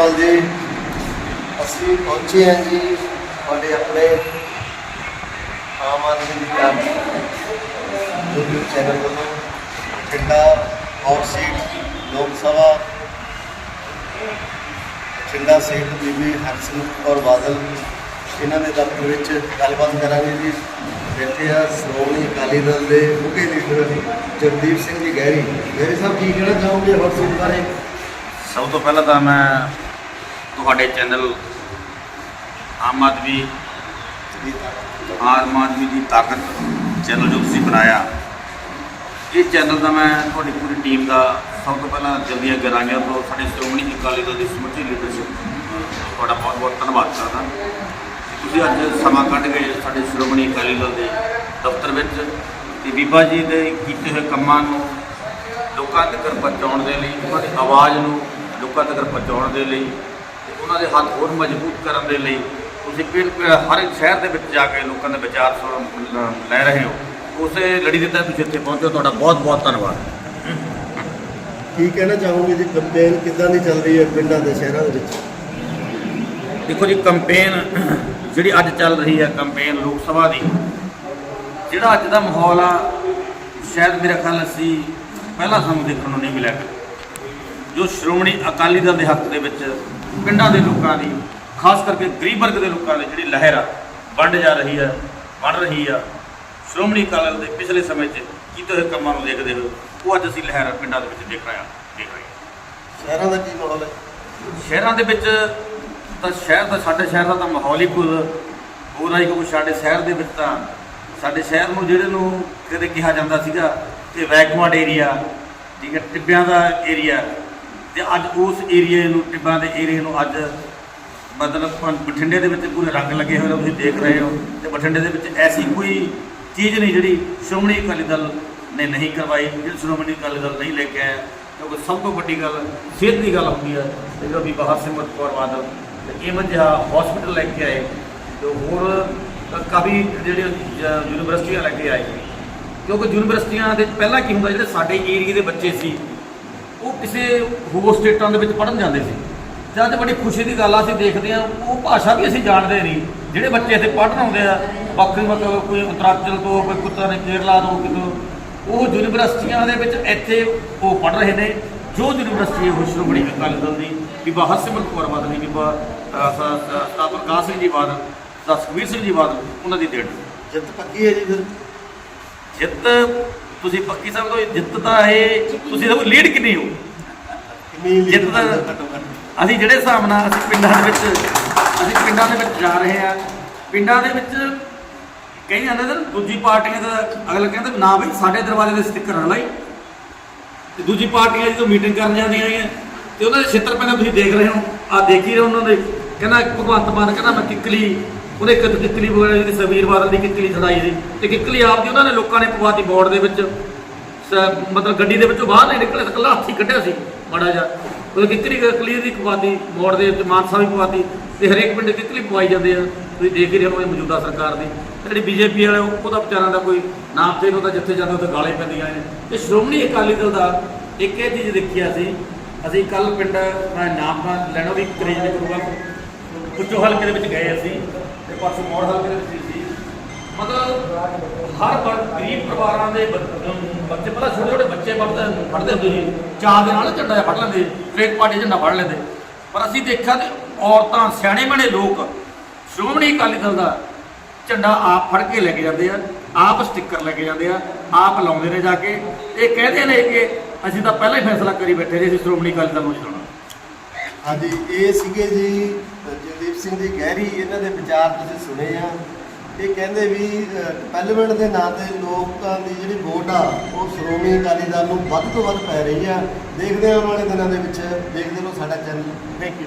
ਅਕਾਲ ਜੀ। ਅਸੀਂ ਪਹੁੰਚੇ ਹਾਂ ਜੀ ਤੁਹਾਡੇ ਆਪਣੇ ਆਮ ਆਦਮੀ ਦੀ ਪਾਰਟੀ YouTube ਚੈਨਲ ਵੱਲੋਂ ਬਠਿੰਡਾ ਹੌਟ ਸੀਟ, ਲੋਕ ਸਭਾ ਬਠਿੰਡਾ ਸੀਟ ਬੀਬੀ ਹਰਸਿਮਰਤ ਕੌਰ ਬਾਦਲ, ਇਹਨਾਂ ਦੇ ਦਫ਼ਤਰ ਵਿੱਚ ਗੱਲਬਾਤ ਕਰਾਂਗੇ ਜੀ। ਬੈਠੇ ਆ ਸ਼੍ਰੋਮਣੀ ਅਕਾਲੀ ਦਲ ਦੇ ਮੁਖੀ ਲੀਡਰ ਜਗਦੀਪ ਸਿੰਘ ਜੀ ਗਹਿਰੀ। ਗਹਿਰੀ ਸਾਹਿਬ, ਕੀ ਕਹਿਣਾ ਚਾਹੋਗੇ ਹੌਟ ਸੀਟ ਬਾਰੇ? ਸਭ ਤੋਂ ਪਹਿਲਾਂ ਤਾਂ ਮੈਂ ਤੁਹਾਡੇ ਚੈਨਲ ਆਮ ਆਦਮੀ ਆਮ ਆਦਮੀ ਦੀ ਤਾਕਤ ਚੈਨਲ ਜੋ ਤੁਸੀਂ ਬਣਾਇਆ ਇਹ ਚੈਨਲ ਦਾ ਮੈਂ ਤੁਹਾਡੀ ਪੂਰੀ ਟੀਮ ਦਾ ਸਭ ਤੋਂ ਪਹਿਲਾਂ ਜਲਦੀਆਂ ਗਰਾਂਗੀਆਂ ਤੋਂ ਸਾਡੇ ਸ਼੍ਰੋਮਣੀ ਅਕਾਲੀ ਦਲ ਦੀ ਸਮੁੱਚੀ ਲੀਡਰਸ਼ਿਪ ਤੁਹਾਡਾ ਬਹੁਤ ਬਹੁਤ ਧੰਨਵਾਦ ਕਰਦਾ। ਤੁਸੀਂ ਅੱਜ ਸਮਾਂ ਕੱਢ ਕੇ ਸਾਡੇ ਸ਼੍ਰੋਮਣੀ ਅਕਾਲੀ ਦਲ ਦੇ ਦਫ਼ਤਰ ਵਿੱਚ ਤੇ ਬੀਬਾ ਜੀ ਦੇ ਕੀਤੇ ਹੋਏ ਕੰਮਾਂ ਨੂੰ ਲੋਕਾਂ ਤੱਕ ਪਹੁੰਚਾਉਣ ਦੇ ਲਈ, ਉਹਨਾਂ ਦੀ ਆਵਾਜ਼ ਨੂੰ ਲੋਕਾਂ ਤੱਕ ਪਹੁੰਚਾਉਣ ਦੇ ਲਈ ਉਹਨਾਂ ਦੇ ਹੱਥ ਹੋਰ ਮਜ਼ਬੂਤ ਕਰਨ ਦੇ ਲਈ ਤੁਸੀਂ ਫਿਰ ਹਰ ਇੱਕ ਸ਼ਹਿਰ ਦੇ ਵਿੱਚ ਜਾ ਕੇ ਲੋਕਾਂ ਦੇ ਵਿਚਾਰ ਲ- ਰਹੇ ਹੋ। ਉਸੇ ਲੜੀ ਦੇ ਤਹਿਤ ਤੁਸੀਂ ਇੱਥੇ ਪਹੁੰਚੋ ਤੁਹਾਡਾ ਬਹੁਤ ਬਹੁਤ ਧੰਨਵਾਦ। ਕੀ ਕਹਿਣਾ ਚਾਹੋਗੇ ਜੀ? ਕੰਪੇਨ ਕਿੱਦਾਂ ਦੀ ਚੱਲ ਰਹੀ ਹੈ ਪਿੰਡਾਂ ਦੇ ਸ਼ਹਿਰਾਂ ਦੇ ਵਿੱਚ? ਦੇਖੋ ਜੀ ਕੰਪੇਨ ਜਿਹੜੀ ਅੱਜ ਚੱਲ ਰਹੀ ਹੈ ਕੰਪੇਨ ਲੋਕ ਸਭਾ ਦੀ ਜਿਹੜਾ ਅੱਜ ਦਾ ਮਾਹੌਲ ਆ ਸ਼ਾਇਦ ਮੇਰਾ ਖਿਆਲ ਅਸੀਂ ਪਹਿਲਾਂ ਸਾਨੂੰ ਦੇਖਣ ਨੂੰ ਨਹੀਂ ਮਿਲਿਆ। ਜੋ ਸ਼੍ਰੋਮਣੀ ਅਕਾਲੀ ਦਲ ਦੇ ਹੱਕ ਦੇ ਵਿੱਚ ਪਿੰਡਾਂ ਦੇ ਲੋਕਾਂ ਦੀ ਖਾਸ ਕਰਕੇ ਗਰੀਬ ਵਰਗ ਦੇ ਲੋਕਾਂ ਦੀ ਜਿਹੜੀ ਲਹਿਰ ਆ ਵੰਡ ਜਾ ਰਹੀ ਹੈ ਬਣ ਰਹੀ ਆ। ਸ਼੍ਰੋਮਣੀ ਦਲ ਦੇ ਪਿਛਲੇ ਸਮੇਂ 'ਚ ਕੀਤੇ ਹੋਏ ਕੰਮਾਂ ਨੂੰ ਦੇਖਦੇ ਹੋਏ ਉਹ ਅੱਜ ਅਸੀਂ ਲਹਿਰ ਪਿੰਡਾਂ ਦੇ ਵਿੱਚ ਦੇਖ ਰਹੇ ਹਾਂ ਦੇਖ ਰਹੇ ਹਾਂ। ਸ਼ਹਿਰਾਂ ਦਾ ਕੀ ਮਾਹੌਲ ਹੈ? ਸ਼ਹਿਰਾਂ ਦੇ ਵਿੱਚ ਤਾਂ ਸ਼ਹਿਰ ਦਾ ਸਾਡੇ ਸ਼ਹਿਰ ਦਾ ਤਾਂ ਮਾਹੌਲ ਹੀ ਕੁਝ ਹੋਰ ਆਈ ਕਿਉਂਕਿ ਸਾਡੇ ਸ਼ਹਿਰ ਦੇ ਵਿੱਚ ਤਾਂ ਸਾਡੇ ਸ਼ਹਿਰ ਨੂੰ ਜਿਹੜੇ ਨੂੰ ਕਦੇ ਕਿਹਾ ਜਾਂਦਾ ਸੀਗਾ ਕਿ ਬੈਕਵਰਡ ਏਰੀਆ ਠੀਕ ਹੈ ਟਿੱਬਿਆਂ ਦਾ ਏਰੀਆ ਤੇ ਅੱਜ ਉਸ ਏਰੀਏ ਨੂੰ, ਟਿੱਬਾਂ ਦੇ ਏਰੀਏ ਨੂੰ ਅੱਜ ਮਤਲਬ ਪ- ਬਠਿੰਡੇ ਦੇ ਵਿੱਚ ਪੂਰੇ ਰੰਗ ਲੱਗੇ ਹੋਏ ਨੇ, ਤੁਸੀਂ ਦੇਖ ਰਹੇ ਹੋ। ਤੇ ਬਠਿੰਡੇ ਦੇ ਵਿੱਚ ਐਸੀ ਕੋਈ ਚੀਜ਼ ਨਹੀਂ ਜਿਹੜੀ ਸ਼੍ਰੋਮਣੀ ਅਕਾਲੀ ਦਲ ਨੇ ਨਹੀਂ ਕਰਵਾਈ, ਜਿਹੜੀ ਸ਼੍ਰੋਮਣੀ ਅਕਾਲੀ ਦਲ ਨਹੀਂ ਲੈ ਕੇ ਆਇਆ। ਕਿਉਂਕਿ ਸਭ ਤੋਂ ਵੱਡੀ ਗੱਲ ਸਿਹਤ ਦੀ ਗੱਲ ਹੁੰਦੀ ਹੈ ਤੇ ਜਦੋਂ ਵੀ ਬਾਹਰ ਸਿਮਰਤ ਕੌਰ ਬਾਦਲ ਤੇ ਇਹ ਜਿਹਾ ਹਸਪੀਟਲ ਲੈ ਕੇ ਆਏ। ਤੇ ਹੋਰ ਕਾਫੀ ਜਿਹੜੇ ਜ- ਯੂਨੀਵਰਸਿਟੀਆਂ ਲੈ ਕੇ ਆਏ। ਕਿਉਂਕਿ ਯੂਨੀਵਰਸਿਟੀਆਂ ਦੇ ਪਹਿਲਾਂ ਕੀ ਹੁੰਦਾ, ਜਿਹੜੇ ਸਾਡੇ ਏਰੀਏ ਦੇ ਬੱਚੇ ਸੀ ਕਿਸੇ ਹੋਰ ਸਟੇਟਾਂ ਦੇ ਵਿੱਚ ਪੜ੍ਹਨ ਜਾਂਦੇ ਸੀ। ਤੇ ਅੱਜ ਬੜੀ ਖੁਸ਼ੀ ਦੀ ਗੱਲ ਆ ਅਸੀਂ ਦੇਖਦੇ ਆ ਉਹ ਭਾਸ਼ਾ ਵੀ ਅਸੀਂ ਜਾਣਦੇ ਨਹੀਂ। ਜਿਹੜੇ ਬੱਚੇ ਇੱਥੇ ਪੜ੍ਹਨ ਆਉਂਦੇ ਆ ਵੱਖਰੀ ਮਤਲਬ ਕੋਈ ਉੱਤਰਾਂਚਲ ਤੋਂ ਕੋਈ ਕੁੱਤਾ ਨੇ ਕੇਰਲਾ ਤੋਂ ਕਿਤੋਂ ਉਹ ਯੂਨੀਵਰਸਿਟੀਆਂ ਦੇ ਵਿੱਚ ਇੱਥੇ ਉਹ ਪੜ੍ਹ ਰਹੇ ਨੇ। ਜੋ ਯੂਨੀਵਰਸਿਟੀ ਉਹ ਸ਼੍ਰੋਮਣੀ ਅਕਾਲੀ ਦਲ ਦੀ ਬੀਬਾ ਹਰਸਿਮਰਤ ਕੌਰ ਬਾਦਲ ਦੀ ਬੀਬਾ ਸਤਾ ਪ੍ਰਕਾਸ਼ ਸਿੰਘ ਜੀ ਬਾਦਲ ਸਤਾ ਸੁਖਬੀਰ ਸਿੰਘ ਜੀ ਬਾਦਲ ਉਹਨਾਂ ਦੀ ਦੇਣ ਜਿੱਤ ਪੱਕੀ ਹੈ ਜੀ ਫਿਰ। ਜਿੱਤ ਤੁਸੀਂ ਪੱਕੀ ਸਮਝੋ ਇਹ ਜਿੱਤ ਤਾਂ ਇਹ ਤੁਸੀਂ ਸਭ ਲੀਡ ਕਿੰਨੀ ਹੋ? ਜਿੱਤ ਘੱਟ ਅਸੀਂ ਜਿਹੜੇ ਹਿਸਾਬ ਨਾਲ ਅਸੀਂ ਪਿੰਡਾਂ ਦੇ ਵਿੱਚ ਅਸੀਂ ਪਿੰਡਾਂ ਦੇ ਵਿੱਚ ਜਾ ਰਹੇ ਆ ਪਿੰਡਾਂ ਦੇ ਵਿੱਚ ਕਈ ਜਾਂਦੇ ਨੇ ਦੂਜੀ ਪਾਰਟੀਆਂ ਦਾ ਅਗਲਾ ਕਹਿੰਦਾ ਨਾ ਬਈ ਸਾਡੇ ਦਰਵਾਜ਼ੇ ਦੇ ਸਟicker ਨਾ ਲਾਈ ਤੇ ਦੂਜੀ ਪਾਰਟੀਆਂ ਜਦੋਂ ਮੀਟਿੰਗ ਕਰਨ ਜਾਂਦੀਆਂ ਹੈਗੀਆਂ ਤੇ ਉਹਨਾਂ ਦੇ ਛਿੱਤਰ ਪੈਣਾ ਤੁਸੀਂ ਦੇਖ ਰਹੇ ਹੋ ਆ ਦੇਖ ਹੀ ਰਹੇ ਉਹਨਾਂ ਦੇ। ਕਹਿੰਦਾ ਭਗਵੰਤ ਮਾਨ ਕਹਿੰਦਾ ਮੈਂ ਕਿੱਕਲੀ ਉਹਨੇ ਇੱਕ ਕਿੱਕਲੀ ਵਗੈਰਾ ਜਿਹੜੀ ਸਵੀਰ ਬਾਦਲ ਦੀ ਕਿੱਕਲੀ ਛੜਾਈ ਸੀ। ਤੇ ਕਿੱਕਲੀ ਆਪਦੀ ਉਹਨਾਂ ਨੇ ਲੋਕਾਂ ਨੇ ਪਵਾਤੀ ਬੋਰਡ ਦੇ ਵਿੱਚ ਮਤਲਬ ਗੱਡੀ ਦੇ ਵਿੱਚੋਂ ਬਾਹਰ ਨਹੀਂ ਨਿਕਲੇ ਤਾਂ ਇਕੱਲਾ ਹੱਥੀ ਕੱਢਿਆ ਸੀ। ਮਾੜਾ ਜਿਹਾ। ਉਹ ਕਿੱਕਲੀ ਕਲੀਅਰ ਦੀ ਪਵਾਤੀ, ਮੋੜ ਦੇ ਉੱਤੇ ਮਾਨਸਾ ਵੀ ਪਵਾਤੀ, ਤੇ ਹਰੇਕ ਪਿੰਡ ਕਿੱਕਲੀ ਪਵਾਈ ਜਾਂਦੇ ਆ। ਤੁਸੀਂ ਦੇਖ ਰਹੇ ਹੋ ਮੌਜੂਦਾ ਸਰਕਾਰ ਦੀ। ਤੇ ਜਿਹੜੀ ਬੀਜੇਪੀ ਵਾਲੇ ਉਹਦਾ ਵਿਚਾਰਾਂ ਦਾ ਕੋਈ ਨਾਮ ਤੇ ਉਹਦਾ ਜਿੱਥੇ ਜਾਂਦੇ ਉੱਥੇ ਗਾਲੇ ਪੈਂਦੀਆਂ ਨੇ। ਤੇ ਸ਼੍ਰੋਮਣੀ ਅਕਾਲੀ ਦਲ ਦਾ ਇੱਕ ਇਹ ਚੀਜ਼ ਦੇਖਿਆ ਸੀ ਅਸੀਂ ਕੱਲ ਪਿੰਡ ਮੈਂ ਨਾਮ ਤਾਂ ਲੈਣਾ ਵੀ ਕਰੇਜ ਨਹੀਂ ਕਰੂੰਗਾ ਪੁੱਚੋ ਹਲਕੇ ਦੇ ਵਿੱਚ ਗਏ ਅਸੀਂ, ਤੇ ਪਾਸੋਂ ਮੋੜ ਹਲਕੇ ਦੇ ਵਿੱਚ ਮਤਲਬ ਹਰ ਵਰਗ ਗਰੀਬ ਪਰਿਵਾਰਾਂ ਦੇ ਬੱਚੇ, ਪਹਿਲਾਂ ਛੋਟੇ ਛੋਟੇ ਬੱਚੇ ਪੜ੍ਹਦੇ ਪੜ੍ਹਦੇ ਹੁੰਦੇ ਸੀ। ਚਾਹ ਦੇ ਨਾਲ ਝੰਡਾ ਫੜ ਲੈਂਦੇ ਟ੍ਰੇਕ ਪਾਰਟੀ ਝੰਡਾ ਫੜ ਲੈਂਦੇ। ਪਰ ਅਸੀਂ ਦੇਖਿਆ ਤੇ ਔਰਤਾਂ, ਸਿਆਣੇ ਬਣੇ ਲੋਕ, ਸ਼੍ਰੋਮਣੀ ਅਕਾਲੀ ਦਲ ਦਾ ਝੰਡਾ ਆਪ ਫੜ ਕੇ ਲੈ ਕੇ ਜਾਂਦੇ ਆ, ਆਪ ਸਟicker ਲੈ ਕੇ ਜਾਂਦੇ ਆ, ਆਪ ਲਾਉਂਦੇ ਨੇ ਜਾ ਕੇ। ਇਹ ਕਹਿੰਦੇ ਨੇ ਕਿ ਅਸੀਂ ਤਾਂ ਪਹਿਲਾਂ ਹੀ ਫੈਸਲਾ ਕਰੀ ਬੈਠੇ ਸੀ, ਅਸੀਂ ਸ਼੍ਰੋਮਣੀ ਅਕਾਲੀ ਦਲ ਨੂੰ ਚਲਾਉਣਾ ਹਾਂਜੀ, ਇਹ ਸੀਗੇ ਜੀ, ਜਗਦੀਪ ਸਿੰਘ ਜੀ ਗਹਿਰੀ, ਇਹਨਾਂ ਦੇ ਵਿਚਾਰ ਤੁਸੀਂ ਸੁਣੇ ਆ। ਇਹ ਕਹਿੰਦੇ ਵੀ ਡਿਵੈਲਪਮੈਂਟ ਦੇ ਨਾਂ ਤੇ ਲੋਕਾਂ ਦੀ ਜਿਹੜੀ ਵੋਟ ਆ, ਉਹ ਸ਼੍ਰੋਮਣੀ ਅਕਾਲੀ ਦਲ ਨੂੰ ਵੱਧ ਤੋਂ ਵੱਧ ਪੈ ਰਹੀ ਆ। ਦੇਖਦੇ ਆਉਣ ਵਾਲੇ ਦਿਨਾਂ ਦੇ ਵਿੱਚ, ਦੇਖਦੇ ਰਹੋ ਸਾਡਾ ਚੈਨਲ ਥੈਂਕ ਯੂ